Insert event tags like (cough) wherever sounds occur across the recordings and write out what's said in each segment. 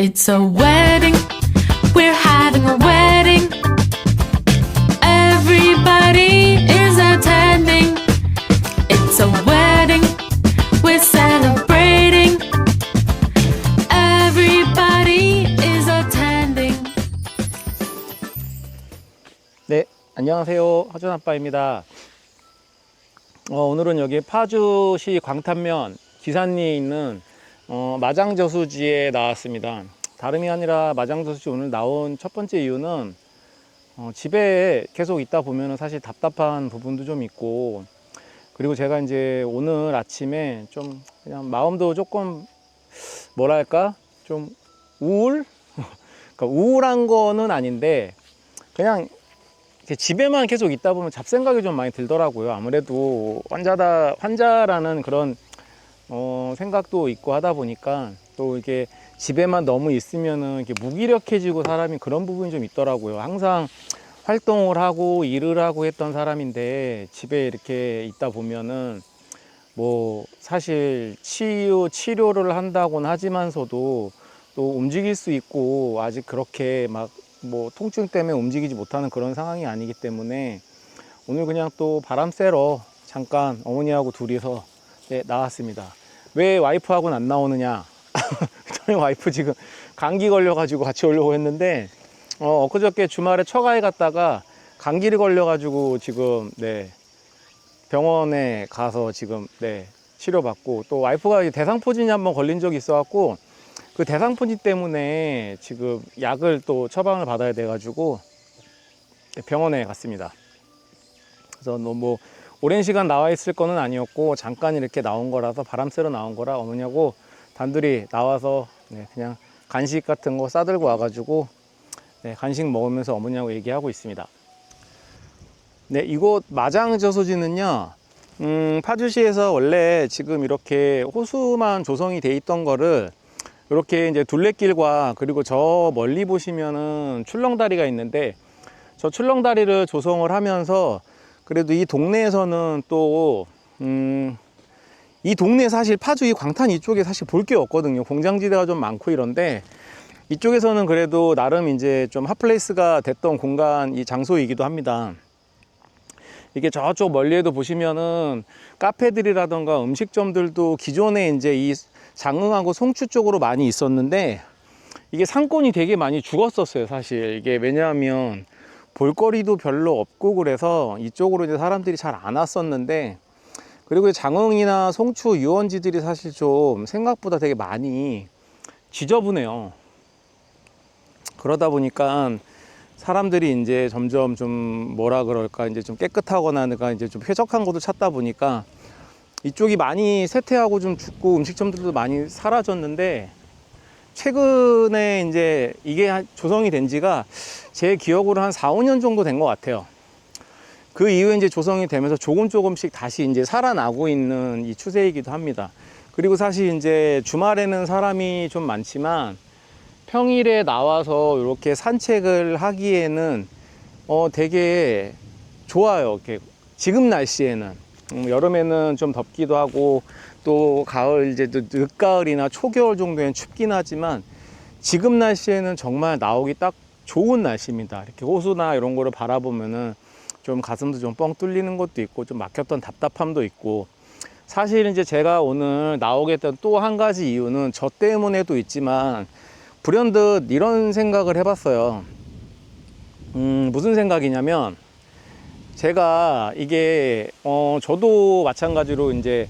It's a wedding. We're having a wedding. Everybody is attending. It's a wedding. We're celebrating. Everybody is attending. 네, 안녕하세요. 하준 아빠입니다. 어, 오늘은 여기 파주시 광탄면 기산리에 있는 어, 마장저수지에 나왔습니다. 다름이 아니라 마장저수지 오늘 나온 첫 번째 이유는 어, 집에 계속 있다 보면 사실 답답한 부분도 좀 있고 그리고 제가 이제 오늘 아침에 좀 그냥 마음도 조금 뭐랄까 좀 우울? (laughs) 그러니까 우울한 거는 아닌데 그냥 집에만 계속 있다 보면 잡생각이 좀 많이 들더라고요. 아무래도 환자다 환자라는 그런 어, 생각도 있고 하다 보니까 또 이게 집에만 너무 있으면은 이렇게 무기력해지고 사람이 그런 부분이 좀 있더라고요. 항상 활동을 하고 일을 하고 했던 사람인데 집에 이렇게 있다 보면은 뭐 사실 치유 치료를 한다고는 하지만서도 또 움직일 수 있고 아직 그렇게 막 뭐 통증 때문에 움직이지 못하는 그런 상황이 아니기 때문에 오늘 그냥 또 바람 쐬러 잠깐 어머니하고 둘이서 네, 나왔습니다. 왜 와이프하고는 안 나오느냐? (laughs) 저희 와이프 지금 감기 걸려가지고 같이 오려고 했는데 어, 엊그저께 주말에 처가에 갔다가 감기를 걸려가지고 지금 네 병원에 가서 지금 네 치료받고 또 와이프가 대상포진이 한번 걸린 적이 있어갖고 그 대상포진 때문에 지금 약을 또 처방을 받아야 돼가지고 병원에 갔습니다. 그래서 너무 오랜 시간 나와 있을 거는 아니었고 잠깐 이렇게 나온 거라서 바람 쐬러 나온 거라 어머니하고 단둘이 나와서 네, 그냥 간식 같은 거 싸들고 와가지고 네, 간식 먹으면서 어머니하고 얘기하고 있습니다. 네, 이곳 마장저수지는요, 음, 파주시에서 원래 지금 이렇게 호수만 조성이 돼 있던 거를 이렇게 이제 둘레길과 그리고 저 멀리 보시면은 출렁다리가 있는데 저 출렁다리를 조성을 하면서 그래도 이 동네에서는 또, 음, 이 동네 사실 파주 이 광탄 이쪽에 사실 볼 게 없거든요. 공장지대가 좀 많고 이런데 이쪽에서는 그래도 나름 이제 좀 핫플레이스가 됐던 공간, 이 장소이기도 합니다. 이게 저쪽 멀리에도 보시면은 카페들이라던가 음식점들도 기존에 이제 이 장흥하고 송추 쪽으로 많이 있었는데 이게 상권이 되게 많이 죽었었어요, 사실. 이게 왜냐하면 볼거리도 별로 없고 그래서 이쪽으로 이제 사람들이 잘 안 왔었는데 그리고 장흥이나 송추 유원지들이 사실 좀 생각보다 되게 많이 지저분해요. 그러다 보니까 사람들이 이제 점점 좀 뭐라 그럴까 이제 좀 깨끗하거나 그러니까 이제 좀 쾌적한 곳을 찾다 보니까 이쪽이 많이 쇠퇴하고 좀 죽고 음식점들도 많이 사라졌는데 최근에 이제 이게 한- 조성이 된 지가 제 기억으로 한 4, 5년 정도 된 것 같아요. 그 이후에 이제 조성이 되면서 조금 조금씩 다시 이제 살아나고 있는 이 추세이기도 합니다. 그리고 사실 이제 주말에는 사람이 좀 많지만 평일에 나와서 이렇게 산책을 하기에는 어 되게 좋아요. 이렇게 지금 날씨에는 음, 여름에는 좀 덥기도 하고 또 가을 이제 또 늦가을이나 초겨울 정도엔 춥긴 하지만 지금 날씨에는 정말 나오기 딱 좋은 날씨입니다. 이렇게 호수나 이런 거를 바라보면은 좀 가슴도 좀 뻥 뚫리는 것도 있고 좀 막혔던 답답함도 있고 사실 이제 제가 오늘 나오게 된또한 가지 이유는 저 때문에도 있지만 불현듯 이런 생각을 해봤어요. 음, 무슨 생각이냐면 제가 이게 어 저도 마찬가지로 이제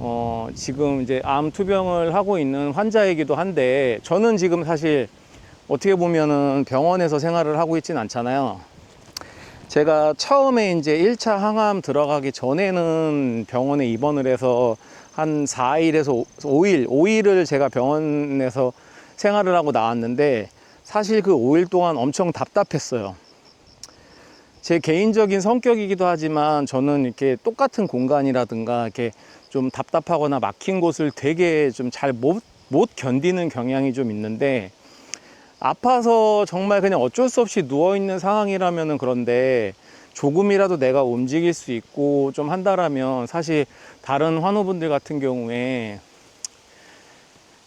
어 지금 이제 암 투병을 하고 있는 환자이기도 한데 저는 지금 사실 어떻게 보면은 병원에서 생활을 하고 있진 않잖아요. 제가 처음에 이제 1차 항암 들어가기 전에는 병원에 입원을 해서 한 4일에서 5일, 5일을 제가 병원에서 생활을 하고 나왔는데 사실 그 5일 동안 엄청 답답했어요. 제 개인적인 성격이기도 하지만 저는 이렇게 똑같은 공간이라든가 이렇게 좀 답답하거나 막힌 곳을 되게 좀 잘 못 못 견디는 경향이 좀 있는데 아파서 정말 그냥 어쩔 수 없이 누워 있는 상황이라면은 그런데 조금이라도 내가 움직일 수 있고 좀 한다라면 사실 다른 환우분들 같은 경우에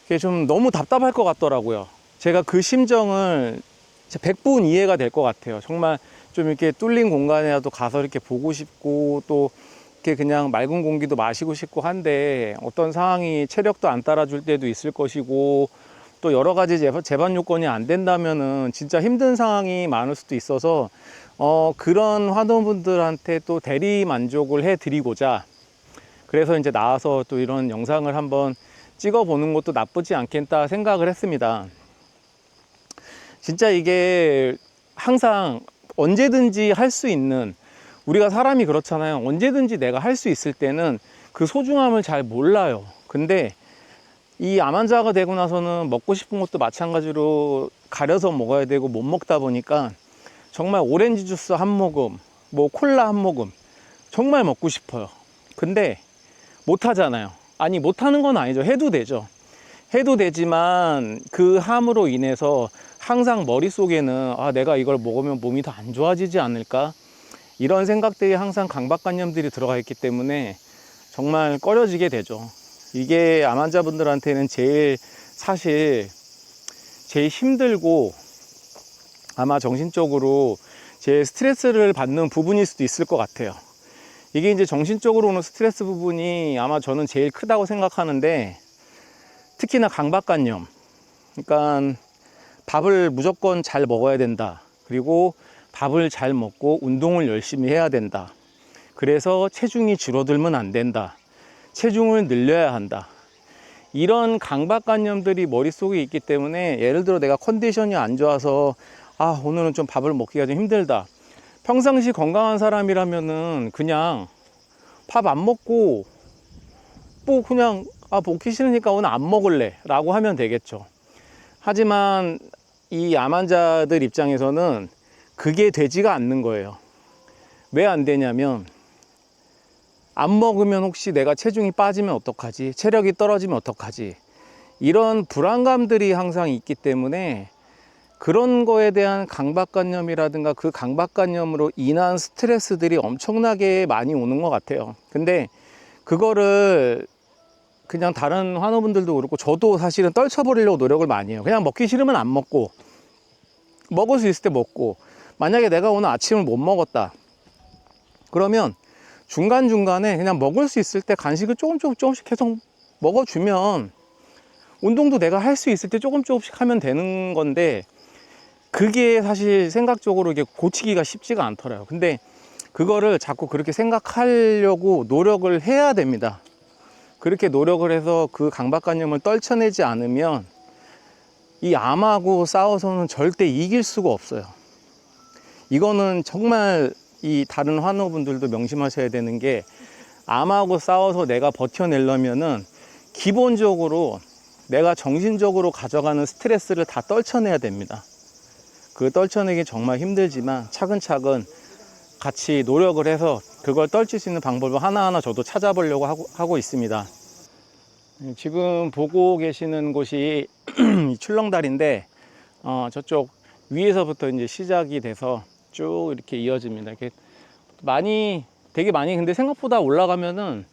이게 좀 너무 답답할 것 같더라고요. 제가 그 심정을 100분 이해가 될 것 같아요. 정말 좀 이렇게 뚫린 공간이라도 가서 이렇게 보고 싶고 또 이렇게 그냥 맑은 공기도 마시고 싶고 한데 어떤 상황이 체력도 안 따라줄 때도 있을 것이고 또 여러 가지 재반, 요건이 안 된다면은 진짜 힘든 상황이 많을 수도 있어서 어, 그런 환원분들한테 또 대리 만족을 해 드리고자 그래서 이제 나와서 또 이런 영상을 한번 찍어 보는 것도 나쁘지 않겠다 생각을 했습니다. 진짜 이게 항상 언제든지 할 수 있는 우리가 사람이 그렇잖아요. 언제든지 내가 할 수 있을 때는 그 소중함을 잘 몰라요. 근데 이 암환자가 되고 나서는 먹고 싶은 것도 마찬가지로 가려서 먹어야 되고 못 먹다 보니까 정말 오렌지 주스 한 모금, 뭐 콜라 한 모금 정말 먹고 싶어요. 근데 못 하잖아요. 아니 못 하는 건 아니죠. 해도 되죠. 해도 되지만 그 함으로 인해서 항상 머릿속에는 아 내가 이걸 먹으면 몸이 더 안 좋아지지 않을까 이런 생각들이 항상 강박관념들이 들어가 있기 때문에 정말 꺼려지게 되죠. 이게 암 환자분들한테는 제일 사실 제일 힘들고 아마 정신적으로 제일 스트레스를 받는 부분일 수도 있을 것 같아요. 이게 이제 정신적으로 오는 스트레스 부분이 아마 저는 제일 크다고 생각하는데 특히나 강박관념. 그러니까 밥을 무조건 잘 먹어야 된다. 그리고 밥을 잘 먹고 운동을 열심히 해야 된다. 그래서 체중이 줄어들면 안 된다. 체중을 늘려야 한다. 이런 강박관념들이 머릿속에 있기 때문에 예를 들어 내가 컨디션이 안 좋아서 아, 오늘은 좀 밥을 먹기가 좀 힘들다. 평상시 건강한 사람이라면은 그냥 밥 안 먹고 뭐 그냥 아, 먹기 싫으니까 오늘 안 먹을래 라고 하면 되겠죠. 하지만 이 암 환자들 입장에서는 그게 되지가 않는 거예요. 왜 안 되냐면 안 먹으면 혹시 내가 체중이 빠지면 어떡하지? 체력이 떨어지면 어떡하지? 이런 불안감들이 항상 있기 때문에 그런 거에 대한 강박관념이라든가 그 강박관념으로 인한 스트레스들이 엄청나게 많이 오는 것 같아요. 근데 그거를 그냥 다른 환우분들도 그렇고 저도 사실은 떨쳐버리려고 노력을 많이 해요. 그냥 먹기 싫으면 안 먹고 먹을 수 있을 때 먹고 만약에 내가 오늘 아침을 못 먹었다. 그러면 중간중간에 그냥 먹을 수 있을 때 간식을 조금 조금 조금씩 계속 먹어주면 운동도 내가 할 수 있을 때 조금 조금씩 하면 되는 건데 그게 사실 생각적으로 이게 고치기가 쉽지가 않더라고요. 근데 그거를 자꾸 그렇게 생각하려고 노력을 해야 됩니다. 그렇게 노력을 해서 그 강박관념을 떨쳐내지 않으면 이 암하고 싸워서는 절대 이길 수가 없어요. 이거는 정말 이 다른 환우분들도 명심하셔야 되는 게 암하고 싸워서 내가 버텨내려면은 기본적으로 내가 정신적으로 가져가는 스트레스를 다 떨쳐내야 됩니다. 그 떨쳐내기 정말 힘들지만 차근차근 같이 노력을 해서 그걸 떨칠 수 있는 방법을 하나하나 저도 찾아보려고 하고, 하고 있습니다. 지금 보고 계시는 곳이 (clears throat) 출렁다리인데 어, 저쪽 위에서부터 이제 시작이 돼서 쭉 이렇게 이어집니다. 이렇게 많이 되게 많이 근데 생각보다 올라가면은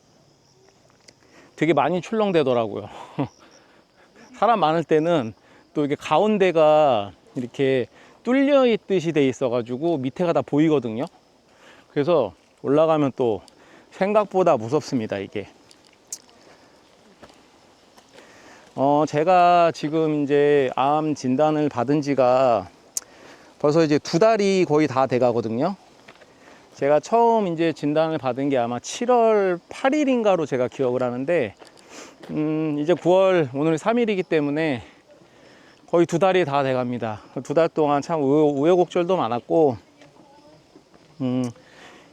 되게 많이 출렁대더라고요. (laughs) 사람 많을 때는 또 이게 가운데가 이렇게 뚫려 있듯이 돼 있어 가지고 밑에가 다 보이거든요. 그래서 올라가면 또 생각보다 무섭습니다, 이게. 어, 제가 지금 이제 암 진단을 받은 지가 벌써 이제 두 달이 거의 다 돼 가거든요. 제가 처음 이제 진단을 받은 게 아마 7월 8일인가로 제가 기억을 하는데, 음, 이제 9월, 오늘 3일이기 때문에 거의 두 달이 다 돼 갑니다. 두 달 동안 참 우, 우여곡절도 많았고, 음,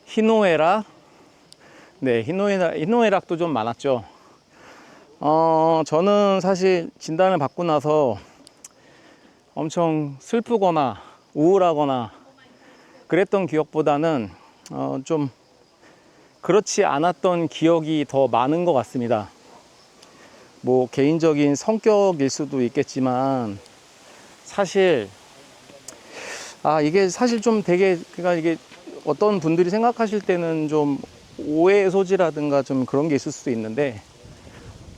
희노애락, 네, 희노애락, 희노애락도 좀 많았죠. 어, 저는 사실 진단을 받고 나서 엄청 슬프거나 우울하거나 그랬던 기억보다는 어, 좀 그렇지 않았던 기억이 더 많은 것 같습니다. 뭐 개인적인 성격일 수도 있겠지만 사실 아 이게 사실 좀 되게 그러니까 이게 어떤 분들이 생각하실 때는 좀 오해의 소지라든가 좀 그런 게 있을 수도 있는데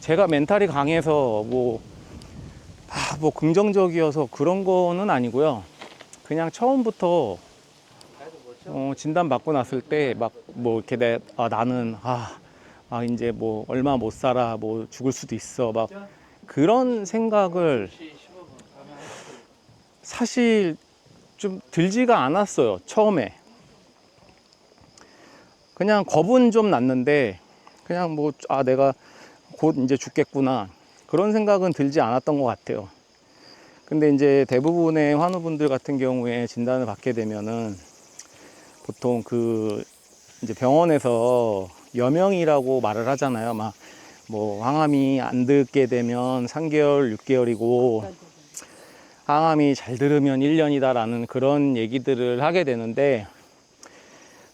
제가 멘탈이 강해서 뭐 아, 뭐 긍정적이어서 그런 거는 아니고요. 그냥 처음부터 어, 진단 받고 났을 때 막 뭐 이렇게 내, 아, 나는 아, 아 이제 뭐 얼마 못 살아 뭐 죽을 수도 있어. 막 그런 생각을 사실 좀 들지가 않았어요 처음에. 그냥 겁은 좀 났는데 그냥 뭐 아 내가 곧 이제 죽겠구나. 그런 생각은 들지 않았던 것 같아요 근데 이제 대부분의 환우분들 같은 경우에 진단을 받게 되면은 보통 그 이제 병원에서 여명이라고 말을 하잖아요. 막 뭐 항암이 안 듣게 되면 3개월, 6개월이고 항암이 잘 들으면 1년이다라는 그런 얘기들을 하게 되는데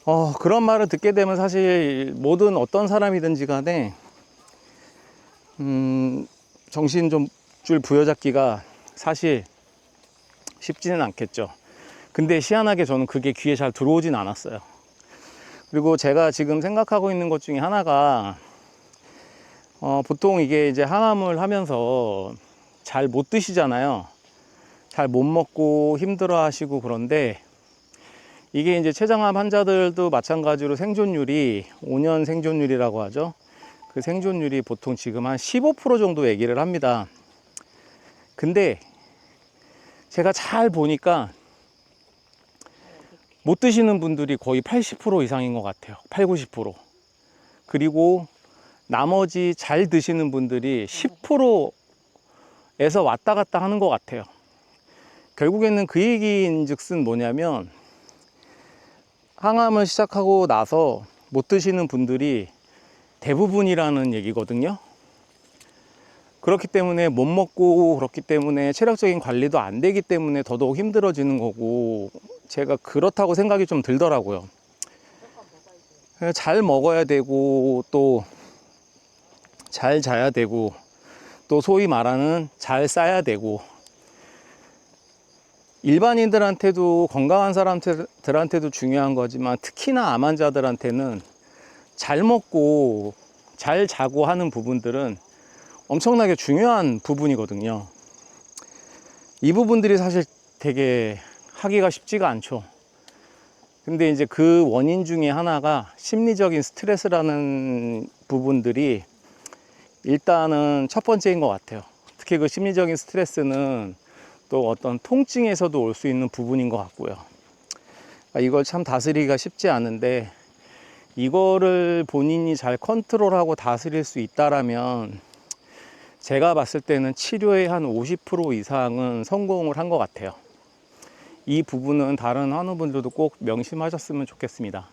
어, 그런 말을 듣게 되면 사실 모든 어떤 사람이든지 간에 음, 정신 좀 줄 부여잡기가 사실 쉽지는 않겠죠. 근데 희한하게 저는 그게 귀에 잘 들어오진 않았어요. 그리고 제가 지금 생각하고 있는 것 중에 하나가 어, 보통 이게 이제 항암을 하면서 잘 못 드시잖아요. 잘 못 먹고 힘들어 하시고 그런데 이게 이제 췌장암 환자들도 마찬가지로 생존율이 5년 생존율이라고 하죠. 그 생존율이 보통 지금 한 15% 정도 얘기를 합니다. 근데 제가 잘 보니까 못 드시는 분들이 거의 80% 이상인 것 같아요. 8, 90%. 그리고 나머지 잘 드시는 분들이 10%에서 왔다 갔다 하는 것 같아요. 결국에는 그 얘기인 즉슨 뭐냐면 항암을 시작하고 나서 못 드시는 분들이 대부분이라는 얘기거든요. 그렇기 때문에 못 먹고 그렇기 때문에 체력적인 관리도 안 되기 때문에 더더욱 힘들어지는 거고 제가 그렇다고 생각이 좀 들더라고요. 잘 먹어야 되고 또 잘 자야 되고 또 소위 말하는 잘 싸야 되고 일반인들한테도 건강한 사람들한테도 중요한 거지만 특히나 암 환자들한테는 잘 먹고 잘 자고 하는 부분들은 엄청나게 중요한 부분이거든요. 이 부분들이 사실 되게 하기가 쉽지가 않죠. 근데 이제 그 원인 중에 하나가 심리적인 스트레스라는 부분들이 일단은 첫 번째인 것 같아요. 특히 그 심리적인 스트레스는 또 어떤 통증에서도 올 수 있는 부분인 것 같고요. 아, 이걸 참 다스리기가 쉽지 않은데 이거를 본인이 잘 컨트롤하고 다스릴 수 있다라면 제가 봤을 때는 치료의 한 50% 이상은 성공을 한 것 같아요. 이 부분은 다른 환우분들도 꼭 명심하셨으면 좋겠습니다.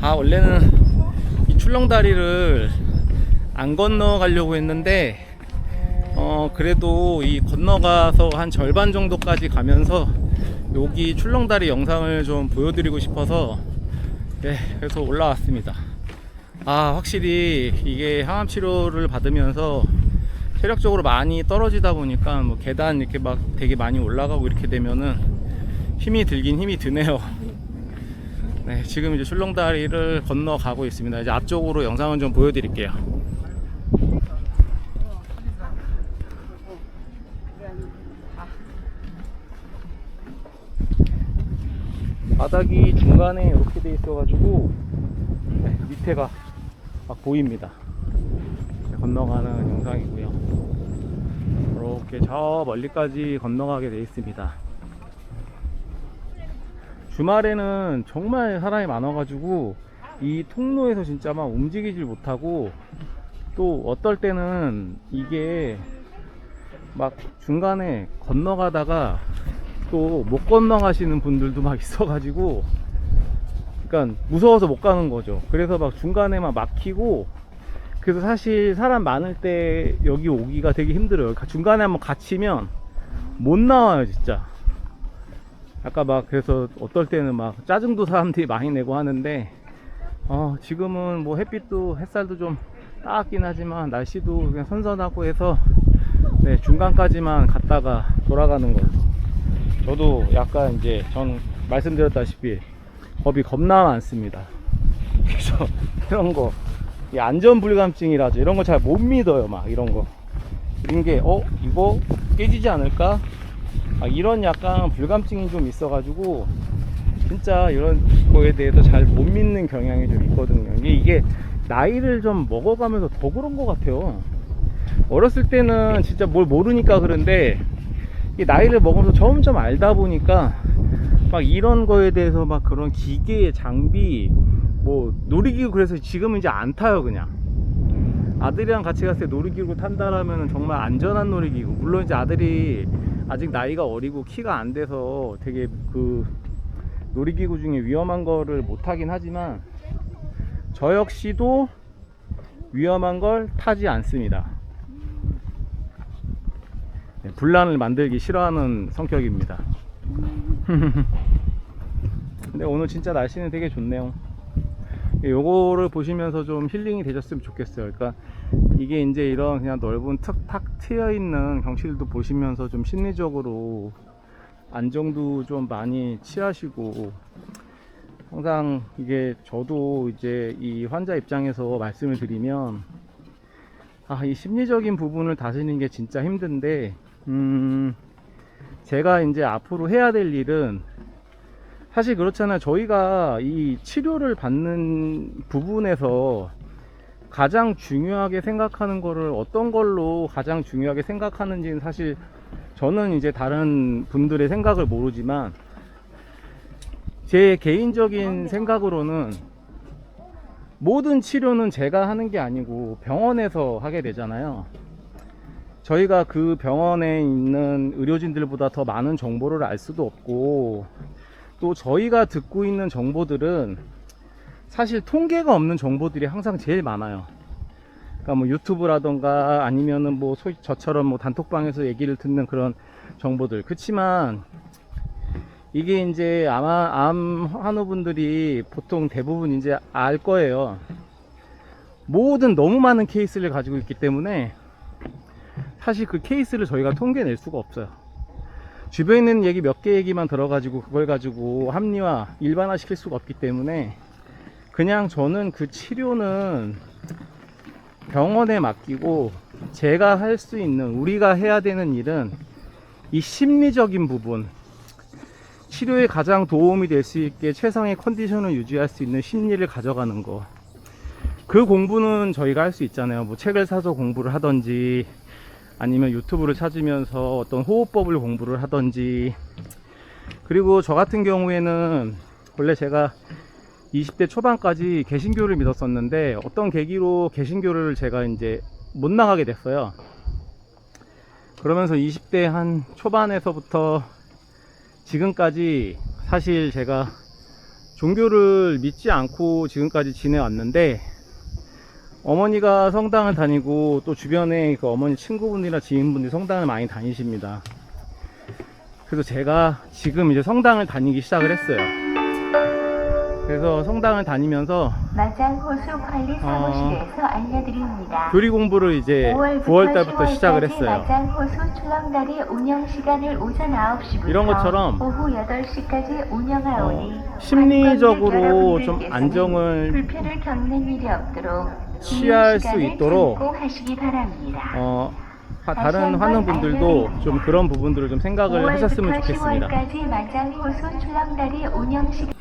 아, 원래는 이 출렁다리를 안 건너가려고 했는데, 어, 그래도 이 건너가서 한 절반 정도까지 가면서 여기 출렁다리 영상을 좀 보여드리고 싶어서, 네, 그래서 올라왔습니다. 아, 확실히 이게 항암 치료를 받으면서 체력적으로 많이 떨어지다 보니까 뭐 계단 이렇게 막 되게 많이 올라가고 이렇게 되면은 힘이 들긴 힘이 드네요. (laughs) 네, 지금 이제 출렁다리를 건너가고 있습니다. 이제 앞쪽으로 영상을 좀 보여드릴게요. 바닥이 중간에 이렇게 돼 있어가지고 네, 밑에가 막 보입니다. 건너가는 영상이고요. 이렇게 저 멀리까지 건너가게 돼 있습니다. 주말에는 정말 사람이 많아가지고 이 통로에서 진짜 막 움직이질 못하고 또 어떨 때는 이게 막 중간에 건너가다가 또 못 건너가시는 분들도 막 (laughs) 있어가지고 그러니까 무서워서 못 가는 거죠. 그래서 막 중간에 막 막히고 그래서 사실 사람 많을 때 여기 오기가 되게 힘들어요. 중간에 한번 갇히면 못 나와요, 진짜. 아까 막 그래서 어떨 때는 막 짜증도 사람들이 많이 내고 하는데 어, 지금은 뭐 햇빛도 햇살도 좀 따갑긴 하지만 날씨도 그냥 선선하고 해서 네, 중간까지만 갔다가 돌아가는 걸로. 저도 약간 이제 전 말씀드렸다시피 겁이 겁나 많습니다. 그래서 이런 거이 안전 불감증이라죠. 이런 거 잘 못 믿어요. 막 이런 거. 이런 게, 어, 이거 깨지지 않을까? 막 이런 약간 불감증이 좀 있어가지고, 진짜 이런 거에 대해서 잘 못 믿는 경향이 좀 있거든요. 이게, 이게 나이를 좀 먹어가면서 더 그런 것 같아요. 어렸을 때는 진짜 뭘 모르니까 그런데, 이 나이를 먹으면서 점점 알다 보니까, 막 이런 거에 대해서 막 그런 기계 장비 뭐 놀이기구 그래서 지금은 이제 안 타요 그냥. 아들이랑 같이 갔을 때 놀이기구 탄다라면 정말 안전한 놀이기구. 물론 이제 아들이 아직 나이가 어리고 키가 안 돼서 되게 그 놀이기구 중에 위험한 거를 못 타긴 하지만 저 역시도 위험한 걸 타지 않습니다. 네, 분란을 만들기 싫어하는 성격입니다 (laughs) 근데 오늘 진짜 날씨는 되게 좋네요. 요거를 보시면서 좀 힐링이 되셨으면 좋겠어요. 그러니까 이게 이제 이런 그냥 넓은 탁탁 트여 있는 경치들도 보시면서 좀 심리적으로 안정도 좀 많이 취하시고 항상 이게 저도 이제 이 환자 입장에서 말씀을 드리면 아, 이 심리적인 부분을 다스리는 게 진짜 힘든데 음 제가 이제 앞으로 해야 될 일은 사실 그렇잖아요. 저희가 이 치료를 받는 부분에서 가장 중요하게 생각하는 거를 어떤 걸로 가장 중요하게 생각하는지는 사실 저는 이제 다른 분들의 생각을 모르지만 제 개인적인 생각으로는 모든 치료는 제가 하는 게 아니고 병원에서 하게 되잖아요. 저희가 그 병원에 있는 의료진들보다 더 많은 정보를 알 수도 없고 또 저희가 듣고 있는 정보들은 사실 통계가 없는 정보들이 항상 제일 많아요. 그러니까 뭐 유튜브라던가 아니면은 뭐 소- 저처럼 뭐 단톡방에서 얘기를 듣는 그런 정보들. 그렇지만 이게 이제 아마 암 환우분들이 보통 대부분 이제 알 거예요. 모든 너무 많은 케이스를 가지고 있기 때문에 사실 그 케이스를 저희가 통계낼 수가 없어요. 주변에 있는 얘기 몇 개 얘기만 들어가지고 그걸 가지고 합리화, 일반화 시킬 수가 없기 때문에 그냥 저는 그 치료는 병원에 맡기고 제가 할 수 있는, 우리가 해야 되는 일은 이 심리적인 부분, 치료에 가장 도움이 될 수 있게 최상의 컨디션을 유지할 수 있는 심리를 가져가는 거. 그 공부는 저희가 할 수 있잖아요. 뭐 책을 사서 공부를 하던지, 아니면 유튜브를 찾으면서 어떤 호흡법을 공부를 하던지 그리고 저 같은 경우에는 원래 제가 20대 초반까지 개신교를 믿었었는데 어떤 계기로 개신교를 제가 이제 못 나가게 됐어요. 그러면서 20대 한 초반에서부터 지금까지 사실 제가 종교를 믿지 않고 지금까지 지내왔는데 어머니가 성당을 다니고 또 주변에 그 어머니 친구분이나 지인분들이 성당을 많이 다니십니다. 그래서 제가 지금 이제 성당을 다니기 시작을 했어요. 그래서 성당을 다니면서 마장 호수 관리 사무실에서 알려드립니다. 교리 공부를 이제 9월 달부터 시작을 했어요. 마장 호수 출렁다리 운영 시간을 오전 9시부터 이런 것처럼 오후 8시까지 운영하오니 어, 심리적으로 좀 안정을 불편을 겪는 일이 없도록 취할 수 있도록. 어, 하- 다른 환우분들도 좀 그런 부분들을 좀 생각을 하셨으면 5월부터 좋겠습니다. 10월까지 마장 호수 출렁다리 운영 시간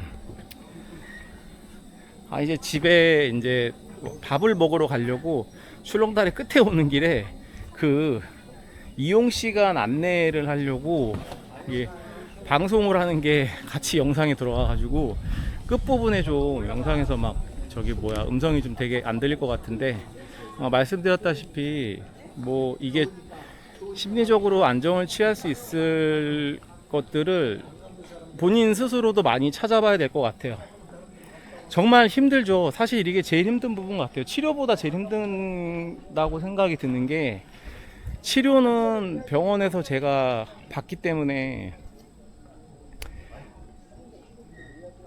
아 이제 집에 이제 뭐 밥을 먹으러 가려고 출렁다리 끝에 오는 길에 그 이용 시간 안내를 하려고 이게 방송을 하는 게 같이 영상에 들어가 가지고 끝 부분에 좀 영상에서 막 저기 뭐야 음성이 좀 되게 안 들릴 것 같은데 어, 말씀드렸다시피 뭐 이게 심리적으로 안정을 취할 수 있을 것들을 본인 스스로도 많이 찾아봐야 될 것 같아요. 정말 힘들죠. 사실 이게 제일 힘든 부분 같아요. 치료보다 제일 힘든다고 생각이 드는 게 치료는 병원에서 제가 받기 때문에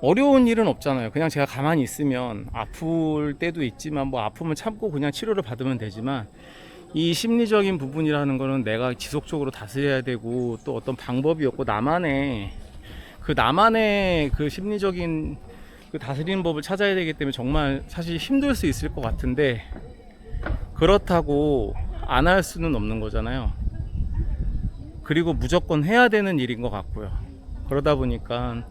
어려운 일은 없잖아요. 그냥 제가 가만히 있으면 아플 때도 있지만 뭐 아픔을 참고 그냥 치료를 받으면 되지만 이 심리적인 부분이라는 거는 내가 지속적으로 다스려야 되고 또 어떤 방법이 없고 나만의 그 나만의 그 심리적인 그 다스리는 법을 찾아야 되기 때문에 정말 사실 힘들 수 있을 것 같은데 그렇다고 안 할 수는 없는 거잖아요. 그리고 무조건 해야 되는 일인 것 같고요. 그러다 보니까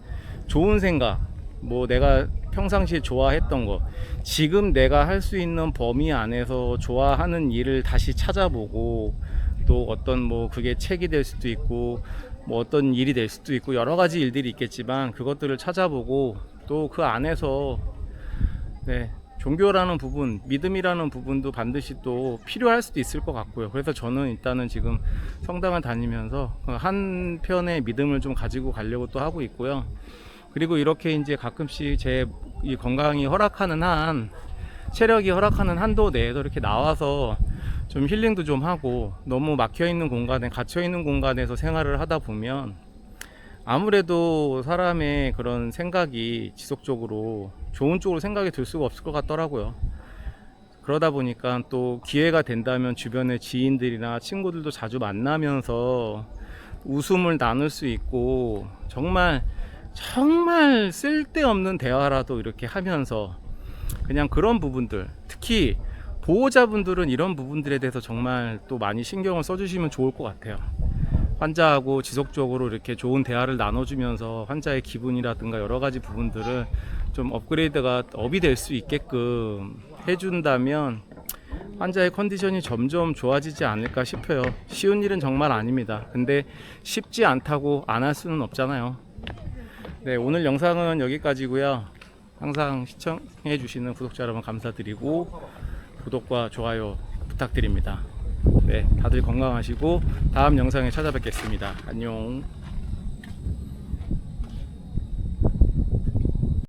좋은 생각, 뭐 내가 평상시에 좋아했던 거, 지금 내가 할 수 있는 범위 안에서 좋아하는 일을 다시 찾아보고 또 어떤 뭐 그게 책이 될 수도 있고 뭐 어떤 일이 될 수도 있고 여러 가지 일들이 있겠지만 그것들을 찾아보고 또 그 안에서 네, 종교라는 부분, 믿음이라는 부분도 반드시 또 필요할 수도 있을 것 같고요. 그래서 저는 일단은 지금 성당을 다니면서 그 한편의 믿음을 좀 가지고 가려고 또 하고 있고요. 그리고 이렇게 이제 가끔씩 제 이 건강이 허락하는 한, 체력이 허락하는 한도 내에서 이렇게 나와서 좀 힐링도 좀 하고 너무 막혀 있는 공간에, 갇혀 있는 공간에서 생활을 하다 보면 아무래도 사람의 그런 생각이 지속적으로 좋은 쪽으로 생각이 들 수가 없을 것 같더라고요. 그러다 보니까 또 기회가 된다면 주변의 지인들이나 친구들도 자주 만나면서 웃음을 나눌 수 있고 정말 정말 쓸데없는 대화라도 이렇게 하면서 그냥 그런 부분들 특히 보호자분들은 이런 부분들에 대해서 정말 또 많이 신경을 써주시면 좋을 것 같아요. 환자하고 지속적으로 이렇게 좋은 대화를 나눠주면서 환자의 기분이라든가 여러 가지 부분들을 좀 업그레이드가 업이 될 수 있게끔 해준다면 환자의 컨디션이 점점 좋아지지 않을까 싶어요. 쉬운 일은 정말 아닙니다. 근데 쉽지 않다고 안 할 수는 없잖아요. 네, 오늘 영상은 여기까지고요. 항상 시청해 주시는 구독자 여러분 감사드리고 구독과 좋아요 부탁드립니다. 네, 다들 건강하시고 다음 영상에 찾아뵙겠습니다. 안녕.